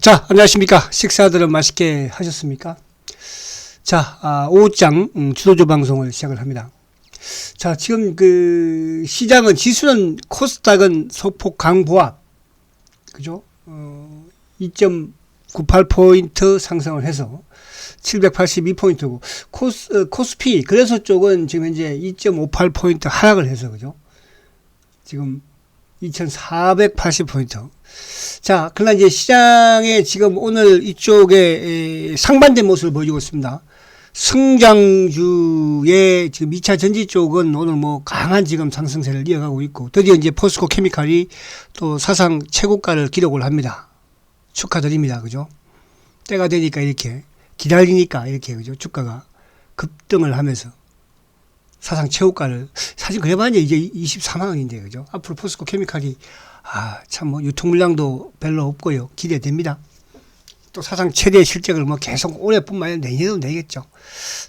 자, 안녕하십니까. 식사들은 맛있게 하셨습니까? 자, 아, 오후장 음, 주도조 방송을 시작을 합니다. 자, 지금 그 시장은 지수는 코스닥은 소폭 강보합, 그죠? 어, 2.98포인트 상승을 해서 782포인트고 코스, 어, 코스피 그래서 쪽은 지금 현재 2.58포인트 하락을 해서 그죠? 지금 2480포인트. 자, 그러나 이제 시장에 지금 오늘 이쪽에 에, 상반된 모습을 보여주고 있습니다. 승장주의 지금 2차 전지 쪽은 오늘 뭐 강한 지금 상승세를 이어가고 있고 드디어 이제 포스코 케미칼이 또 사상 최고가를 기록을 합니다. 축하드립니다. 그죠? 때가 되니까 이렇게 기다리니까 이렇게 그죠? 주가가 급등을 하면서 사상 최고가를 사실 그래봤자 이제 24만 원인데 그죠? 앞으로 포스코 케미칼이 아 참 뭐 유통 물량도 별로 없고요 기대됩니다. 또 사상 최대 실적을 뭐 계속 올해뿐만 아니라 내년에도 내겠죠.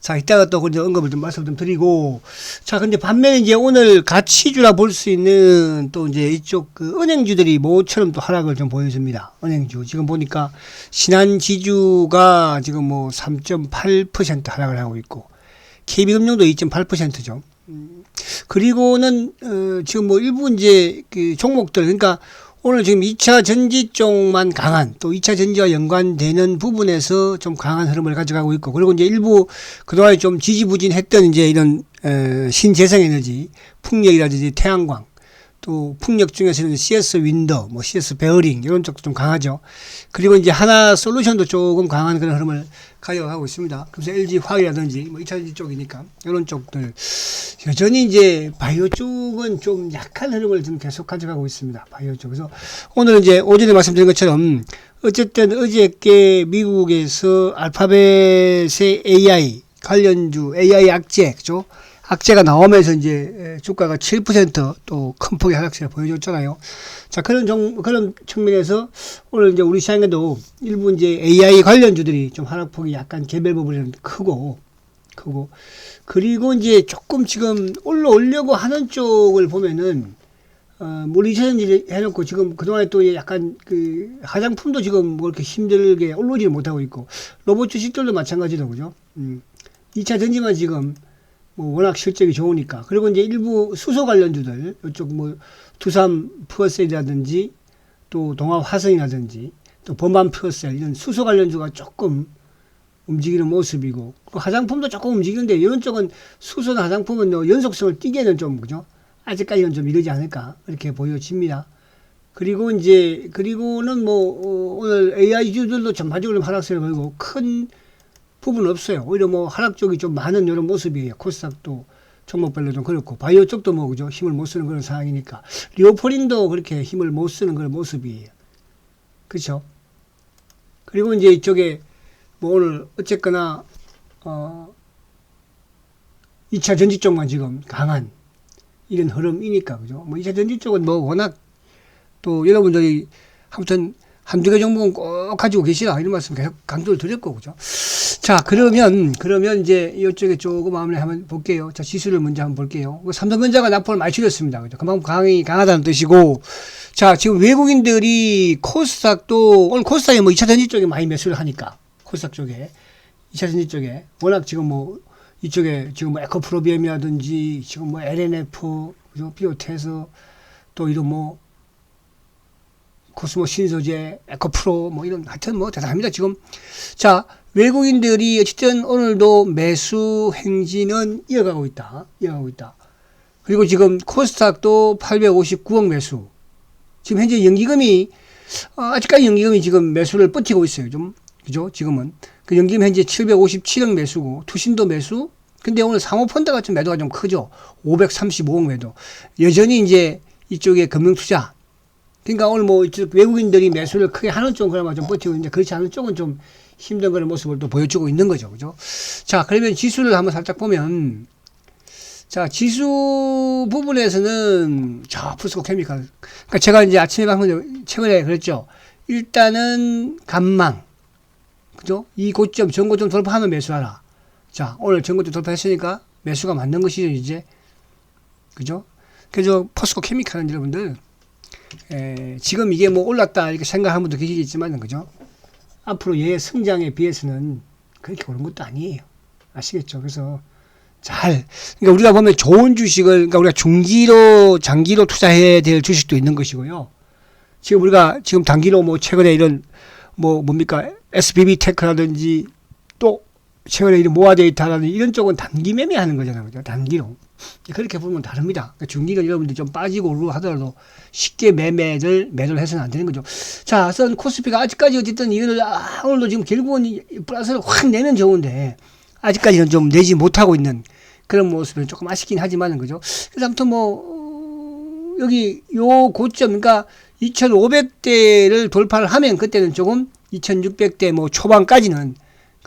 자 이따가 또 이제 언급을 좀 말씀 좀 드리고 자 근데 반면에 이제 오늘 가치주라 볼 수 있는 또 이제 이쪽 그 은행주들이 모처럼 또 하락을 좀 보여줍니다. 은행주 지금 보니까 신한지주가 지금 뭐 3.8% 하락을 하고 있고 KB금융도 2.8%죠. 그리고는 어, 지금 뭐 일부 이제 그 종목들 그러니까 오늘 지금 2차 전지 쪽만 강한 또 2차 전지와 연관되는 부분에서 좀 강한 흐름을 가져가고 있고 그리고 이제 일부 그동안에 좀 지지부진했던 이제 이런 어, 신재생에너지 풍력이라든지 태양광 또 풍력 중에서는 CS 윈더, 뭐 CS 베어링 이런 쪽도 좀 강하죠. 그리고 이제 하나 솔루션도 조금 강한 그런 흐름을 가져가고 있습니다. 그래서 LG 화학이라든지 뭐 2차전지 쪽이니까 이런 쪽들 여전히 이제 바이오 쪽은 좀 약한 흐름을 좀 계속 가져가고 있습니다. 바이오 쪽. 그래서 오늘 이제 오전에 말씀드린 것처럼 어쨌든 어저께 미국에서 알파벳의 AI 관련주 AI 악재 그죠? 악재가 나오면서 이제 주가가 7%또 큰 폭의 하락세를 보여줬잖아요. 자, 그런 정, 그런 측면에서 오늘 이제 우리 시장에도 일부 이제 AI 관련주들이 좀 하락폭이 약간 개별 부분이 크고, 크고, 그리고 이제 조금 지금 올라오려고 하는 쪽을 보면은, 어, 이차전지 해놓고 지금 그동안에 또 약간 그 화장품도 지금 뭐 이렇게 힘들게 올라오지를 못하고 있고, 로봇 주식들도 마찬가지로 그죠? 음. 2차 전지만 지금 뭐 워낙 실적이 좋으니까. 그리고 이제 일부 수소 관련주들, 이쪽 뭐 두산 푸어셀이라든지 또 동합 화성이라든지 또 범한 푸어셀 이런 수소 관련주가 조금 움직이는 모습이고 화장품도 조금 움직이는데 이런 쪽은 수소나 화장품은 뭐 연속성을 띠게는 좀 그죠? 아직까지는 좀 이러지 않을까 이렇게 보여집니다. 그리고 이제 그리고는 뭐 어, 오늘 AI주들도 전반적으로 하락세를 보이고 큰 부분 없어요. 오히려 뭐 하락 쪽이 좀 많은 이런 모습이에요. 코스닥도 종목별로 좀 그렇고 바이오 쪽도 뭐 그죠 힘을 못 쓰는 그런 상황이니까 리오포린도 그렇게 힘을 못 쓰는 그런 모습이에요. 그렇죠? 그리고 이제 이쪽에 뭐 오늘 어쨌거나 어 2차 전지 쪽만 지금 강한 이런 흐름이니까 그죠? 뭐 2차 전지 쪽은 뭐 워낙 또 여러분들이 아무튼 한두 개 정도는 꼭 가지고 계시라 이런 말씀 계속 강조를 드렸고 그죠? 자, 그러면, 그러면 이제 이쪽에 조금 마무리 한번 볼게요. 자, 지수를 먼저 한번 볼게요. 그 삼성전자가 납포를 많이 줄였습니다. 그죠? 그만큼 강이, 강하다는 뜻이고. 자, 지금 외국인들이 코스닥도, 오늘 코스닥에 뭐 2차 전지 쪽에 많이 매수를 하니까. 코스닥 쪽에. 2차 전지 쪽에. 워낙 지금 뭐, 이쪽에 지금 뭐 에코프로비엠이라든지 지금 뭐 LNF, 그죠? 비오테스 또 이런 뭐, 코스모 신소재, 에코프로, 뭐 이런, 하여튼 뭐 대단합니다. 지금. 자, 외국인들이 어쨌든 오늘도 매수 행진은 이어가고 있다. 이어가고 있다. 그리고 지금 코스닥도 859억 매수. 지금 현재 연기금이 어, 아직까지 연기금이 지금 매수를 버티고 있어요. 좀 그죠? 지금은 그 연기금 현재 757억 매수고 투신도 매수. 근데 오늘 사모펀드 같은 매도가 좀 크죠. 535억 매도. 여전히 이제 이쪽에 금융투자. 그러니까 오늘 뭐 외국인들이 매수를 크게 하는 쪽은 그나마 좀 버티고 있는데 그렇지 않은 쪽은 좀 힘든 그런 모습을 또 보여주고 있는 거죠. 그죠? 자, 그러면 지수를 한번 살짝 보면, 자, 지수 부분에서는, 자, 푸스코 케미칼. 그러니까 제가 이제 아침에 방금 최근에 그랬죠. 일단은 간망. 그죠? 이 고점, 전고점 돌파하면 매수하라. 자, 오늘 전고점 돌파했으니까 매수가 맞는 것이죠, 이제. 그죠? 그래서 포스코 케미칼은 여러분들, 에, 지금 이게 뭐 올랐다 이렇게 생각하는 분도 계시겠지만, 그죠? 앞으로 얘 성장에 비해서는 그렇게 오른 것도 아니에요. 아시겠죠? 그래서 잘 그러니까 우리가 보면 좋은 주식을 그러니까 우리가 중기로 장기로 투자해야 될 주식도 있는 것이고요. 지금 우리가 지금 단기로 뭐 최근에 이런 뭐 뭡니까 SBB 테크라든지 또 최근에 이런 모아 데이터라든지 이런 쪽은 단기 매매하는 거잖아요. 그죠? 단기로. 그렇게 보면 다릅니다. 그러니까 중기는 여러분들 좀 빠지고 하더라도 쉽게 매매를 매도를 해서는 안 되는 거죠. 자, 우선 코스피가 아직까지 어쨌든 이거를 아, 오늘도 지금 결국은 이 플러스를 확 내면 좋은데 아직까지는 좀 내지 못하고 있는 그런 모습은 조금 아쉽긴 하지만은 그죠. 그래서 아무튼 뭐 어, 여기 요 고점 그러니까 2,500대를 돌파를 하면 그때는 조금 2,600대 뭐 초반까지는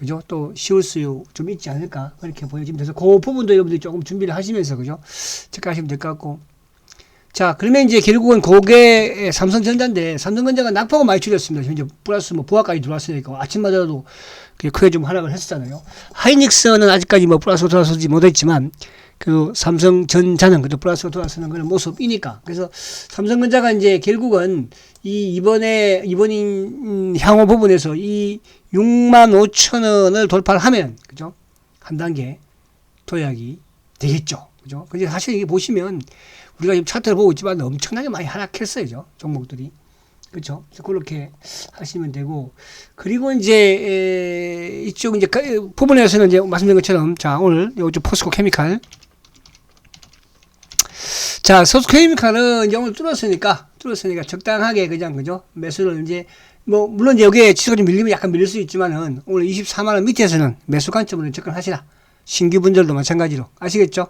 그죠? 또 쉬울 수 좀 있지 않을까 그렇게 보여집니다. 그래서 그 부분도 여러분들이 조금 준비를 하시면서 그죠? 체크하시면 될 것 같고. 자, 그러면 이제 결국은 그게 삼성전자인데 삼성전자가 낙폭을 많이 줄였습니다. 현재 플러스 뭐 부하까지 들어왔으니까 아침마다도 그게 크게 좀 하락을 했었잖아요. 하이닉스는 아직까지 뭐 플러스로 돌아서지 못했지만 그 삼성전자는 그래도 플러스로 돌아서는 그런 모습이니까. 그래서 삼성전자가 이제 결국은 이 이번에 이번인 향후 부분에서 이 6만 5천 원을 돌파를 하면 그죠? 한 단계 도약이 되겠죠. 그죠? 근데 사실 이게 보시면 우리가 지금 차트를 보고 있지만 엄청나게 많이 하락했어요. 그죠? 종목들이. 그렇죠. 그렇게 하시면 되고 그리고 이제 에, 이쪽 이제 그 부분에서는 이제 말씀드린 것처럼 자 오늘 요쪽 포스코 케미칼 자 소스 케미칼은 이제 오늘 뚫었으니까 뚫었으니까 적당하게 그냥 그죠? 매수를 이제 뭐 물론 여기에 지수가 좀 밀리면 약간 밀릴 수 있지만은 오늘 24만 원 밑에서는 매수 관점으로 접근하시라. 신규 분들도 마찬가지로. 아시겠죠?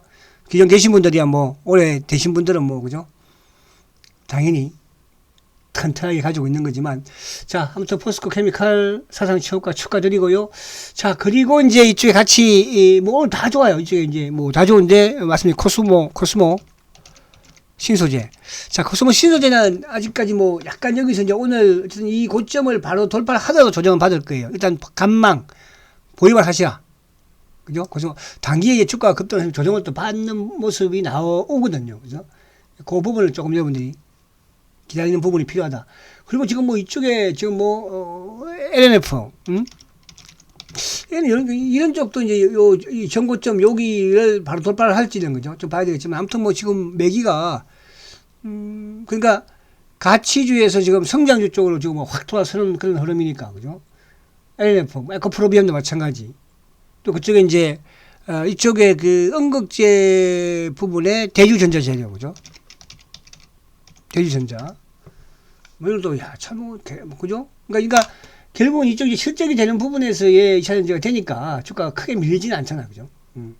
기존 계신 분들이야 뭐 올해 되신 분들은 뭐 그죠? 당연히 튼튼하게 가지고 있는 거지만. 자 아무튼 포스코 케미칼 사상 취업과 축하드리고요. 자 그리고 이제 이쪽에 같이 뭐 다 좋아요. 이쪽에 이제 뭐 다 좋은데 맞습니다. 코스모 코스모 신소재 자 코스모 신소재는 아직까지 뭐 약간 여기서 이제 오늘 어쨌든 이 고점을 바로 돌파를 하더라도 조정을 받을 거예요 일단 간망 보유만 하시라 그죠 코스모 단기에 주가가 급등해서 조정을 또 받는 모습이 나오거든요 그죠 그 부분을 조금 여러분들이 기다리는 부분이 필요하다. 그리고 지금 뭐 이쪽에 지금 뭐 어, LNF, 음? 이런 이런 쪽도 이제 요 이 전고점 여기를 바로 돌파를 할지는 거죠. 좀 봐야 되겠지만 아무튼 뭐 지금 매기가 음 그러니까 가치주에서 지금 성장주 쪽으로 지금 뭐확 돌아서는 그런 흐름이니까 그죠. LNF, 에코프로비움도 마찬가지. 또 그쪽에 이제 어, 이쪽에 그 음극재 부분에 대주전자 재료 그죠. 대주전자. 뭐 야참 뭐, 뭐 그죠? 그러니까, 그러니까 결국은 이쪽이 실적이 되는 부분에서의 이차전지가 되니까 주가가 크게 밀리지는 않잖아, 그죠? 음.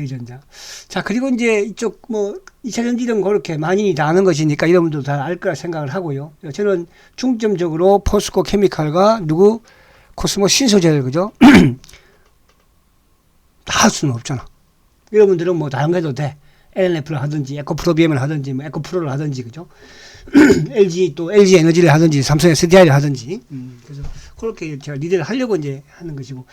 대주전자. 자 그리고 이제 이쪽 뭐 이차전지는 그렇게 많이 다 아는 것이니까 여러분도 다 알 거라 생각을 하고요. 저는 중점적으로 포스코 케미칼과 누구 코스모 신소재를 그죠? 다 할 수는 없잖아. 여러분들은 뭐 다른 거 해도 돼. LNF를 하든지 에코프로비엠을 하든지 뭐 에코프로를 하든지 그죠? LG 또 LG 에너지를 하든지 삼성 SDI를 하든지 음, 그래서 그렇게 제가 리드를 하려고 이제 하는 것이고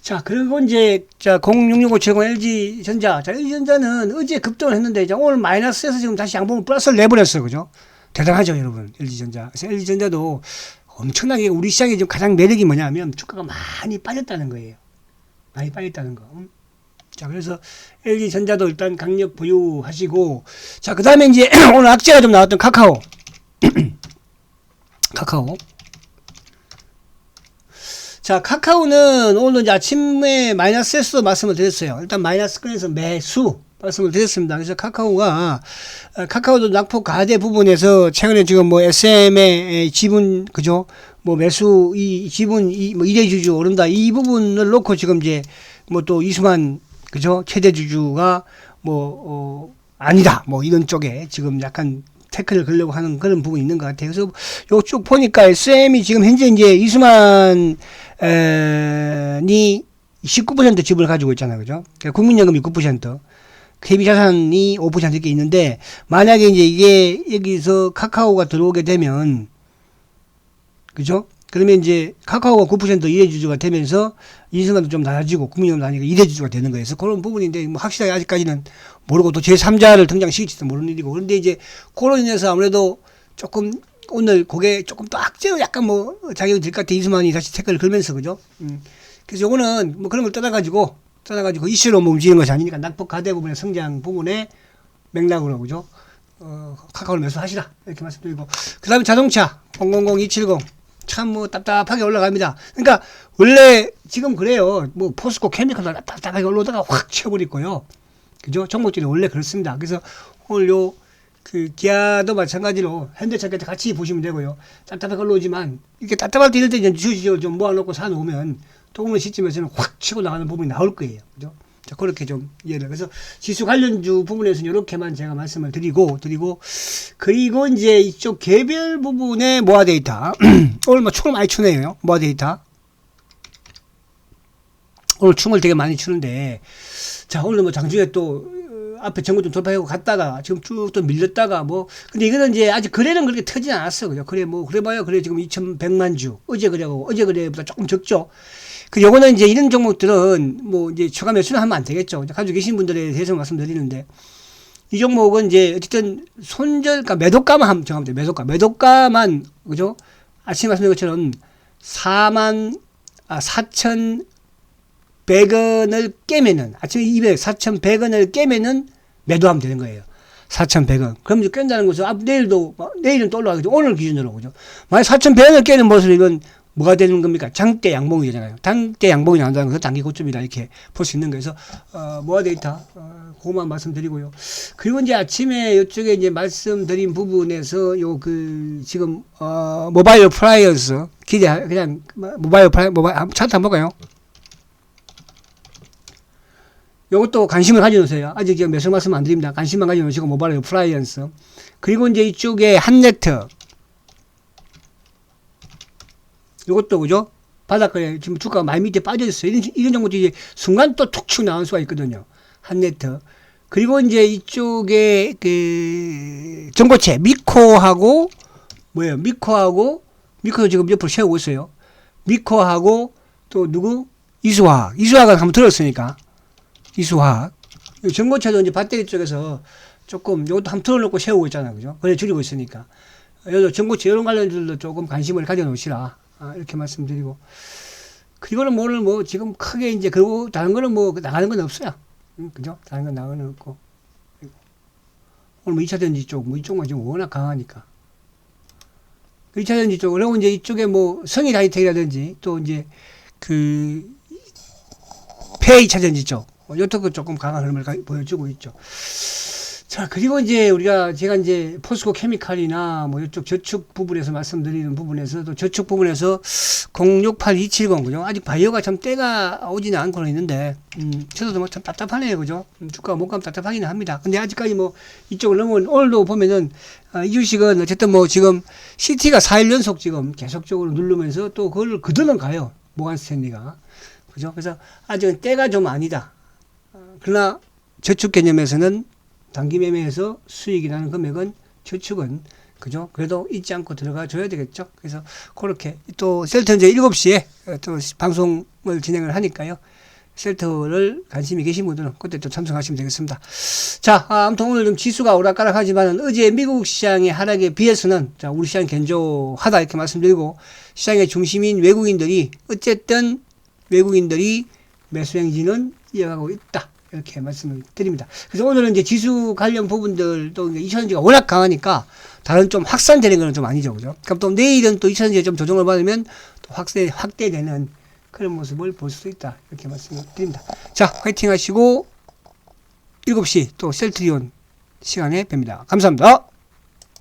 자 그리고 이제 자 066570 LG 전자 자 LG 전자는 어제 급등을 했는데 이제 오늘 마이너스에서 지금 다시 양봉을 플러스를 내버렸어요 그죠? 대단하죠 여러분 LG 전자 그래서 LG 전자도 엄청나게 우리 시장의 지금 가장 매력이 뭐냐면 주가가 많이 빠졌다는 거예요 많이 빠졌다는 거. 음. 자, 그래서 LG 전자도 일단 강력 보유하시고, 자, 그 다음에 이제 오늘 악재가 좀 나왔던 카카오. 카카오. 자, 카카오는 오늘 이제 아침에 마이너스 에서 말씀을 드렸어요. 일단 마이너스 끈에서 매수 말씀을 드렸습니다. 그래서 카카오가, 어, 카카오도 낙폭 가대 부분에서 최근에 지금 뭐 SM의 지분, 그죠? 뭐 매수, 이 지분, 이, 뭐 이대주주 오른다. 이 부분을 놓고 지금 이제 뭐 또 이수만 그죠? 최대 주주가 뭐, 어, 아니다. 뭐 이런 쪽에 지금 약간 태클을 걸려고 하는 그런 부분이 있는 것 같아요. 그래서 요쪽 보니까 SM이 지금 현재 이제 이수만, 에, 니19% 지분을 가지고 있잖아요. 그죠? 그러니까 국민연금이 9%. KB 자산이 5% 이렇게 있는데, 만약에 이제 이게 여기서 카카오가 들어오게 되면, 그죠? 그러면 이제 카카오가 9% 이해주주가 되면서 이승만도 좀 낮아지고 국민연금 나니까 이해주주가 되는 거예요. 그래서 그런 부분인데 뭐 확실하게 아직까지는 모르고 또 제3자를 등장시킬지도 모르는 일이고 그런데 이제 그로 인해서 아무래도 조금 오늘 고개 조금 또 악재로 약간 뭐 자격이 될 것 같아 이수만이 다시 태클을 걸면서 그죠? 음. 그래서 요거는 뭐 그런 걸 떠나가지고 떠나가지고 이슈로 뭐 움직이는 것이 아니니까 낙폭 가대 부분의 성장 부분의 맥락으로 그죠? 어, 카카오를 매수하시라 이렇게 말씀드리고 그 다음에 자동차 000270 참 뭐 답답하게 올라갑니다. 그러니까 원래 지금 그래요. 뭐 포스코 케미칼도 답답하게 올라오다가 확 쳐버리고요. 그죠? 종목들이 원래 그렇습니다. 그래서 오늘 요, 그, 기아도 마찬가지로 현대차까지 같이 보시면 되고요. 답답하게 올라오지만, 이렇게 답답할 때 이럴 때 이제 주식을 좀 모아놓고 사놓으면, 또 어느 시점에서는 확 치고 나가는 부분이 나올 거예요. 그죠? 자, 그렇게 좀 이해를. 그래서 지수 관련주 부분에서는 이렇게만 제가 말씀을 드리고, 드리고, 그리고 이제 이쪽 개별 부분의 모아 데이터. 오늘 뭐 춤을 많이 추네요. 모아 데이터. 오늘 춤을 되게 많이 추는데, 자, 오늘 뭐 장중에 또, 어, 앞에 정부 좀 돌파하고 갔다가, 지금 쭉 또 밀렸다가 뭐, 근데 이거는 이제 아직 거래는 그렇게 터지지 않았어. 그죠? 그래, 뭐, 그래봐야 그래 지금 2,100만 주. 어제 그래고, 어제 그래보다 조금 적죠. 그, 요거는 이제 이런 종목들은 뭐, 이제 추가 매수는 하면 안 되겠죠. 가지고 계신 분들에 대해서 말씀드리는데, 이 종목은 이제 어쨌든 손절, 그러니까 매도가만 하면 정하면 돼요. 매도가. 매도가만, 그죠? 아침에 말씀드린 것처럼 4만, 아, 4천 100원을 깨면은 아침에 200, 4,100원을 깨면은 매도하면 되는 거예요. 4,100원. 그럼 이제 깬다는 것은 앞 내일도 내일은 또 올라가겠죠. 오늘 기준으로 그죠. 만약 4,100원을 깨는 모습이면 뭐가 되는 겁니까? 장대 양봉이 되잖아요. 장대 양봉이 나온다는 것은 단기 고점이다 이렇게 볼 수 있는 거에서 어, 모아 데이터 어, 그것만 말씀드리고요. 그리고 이제 아침에 이쪽에 이제 말씀드린 부분에서 요 그 지금 어, 모바일 프라이어스 기대 그냥 모바일 프라이 모바일 차트 한번 볼까요? 요것도 관심을 가져놓으세요. 아직 몇수 말씀 안 드립니다. 관심만 가져놓으시고 모바일 플라이언스. 그리고 이제 이쪽에 한네트. 요것도 그죠? 바닷가에 지금 주가가 많이 밑에 빠져있어요. 이런, 이런 정도들이 순간 또 툭 치고 나올 수가 있거든요. 한네트. 그리고 이제 이쪽에 그 전고체 미코하고 뭐예요? 미코하고 미코 지금 옆으로 세우고 있어요. 미코하고 또 누구? 이수화학. 이수화학은 한번 들었으니까. 이수화학. 전고체도 이제 배터리 쪽에서 조금 이것도 한번 틀어놓고 세우고 있잖아요. 그죠? 그래 줄이고 있으니까. 여기도 전고체 이런 관련들도 조금 관심을 가져놓으시라. 아, 이렇게 말씀드리고. 그리고는 뭐 오늘 뭐 지금 크게 이제 그리고 다른 거는 뭐 나가는 건 없어요. 응, 그죠? 다른 건 나가는 건 없고. 오늘 뭐 2차 전지 쪽, 뭐 이쪽만 지금 워낙 강하니까. 2차 전지 쪽, 그리고 이제 이쪽에 뭐 성일 하이텍이라든지 또 이제 그 폐 2차 전지 쪽. 요쪽도 조금 강한 흐름을 가- 보여주고 있죠. 자, 그리고 이제 우리가 제가 이제 포스코 케미칼이나 뭐 이쪽 저축 부분에서 말씀드리는 부분에서도 저축 부분에서 068270 그죠? 아직 바이오가 참 때가 오지는 않고는 있는데, 음, 저도 뭐 참 답답하네요. 그죠? 음, 주가가 못 가면 답답하기는 합니다. 근데 아직까지 뭐 이쪽을 넘어온, 오늘도 보면은 아, 이 주식은 어쨌든 뭐 지금 CT가 4일 연속 지금 계속적으로 누르면서 또 그걸 그들은 가요. 모간 스탠리가. 그죠? 그래서 아직은 때가 좀 아니다. 어, 그러나 저축 개념에서는 단기 매매에서 수익이 나는 금액은 저축은 그죠? 그래도 잊지 않고 들어가 줘야 되겠죠. 그래서 그렇게 또 셀터 이제 7시에 또 방송을 진행을 하니까요. 셀터를 관심이 계신 분들은 그때 또 참석하시면 되겠습니다. 자, 아, 아무튼 오늘 좀 지수가 오락가락하지만 어제 미국 시장의 하락에 비해서는 자, 우리 시장 견조하다 이렇게 말씀드리고 시장의 중심인 외국인들이 어쨌든 외국인들이 매수 행진은 이어가고 있다. 이렇게 말씀을 드립니다. 그래서 오늘은 이제 지수 관련 부분들도 이천지가 워낙 강하니까 다른 좀 확산되는 건좀 아니죠. 그죠? 그럼 또 내일은 또 이천지에 좀 조정을 받으면 또 확대, 확대되는 그런 모습을 볼 수 있다. 이렇게 말씀을 드립니다. 자, 화이팅 하시고 7시 또 셀트리온 시간에 뵙니다. 감사합니다.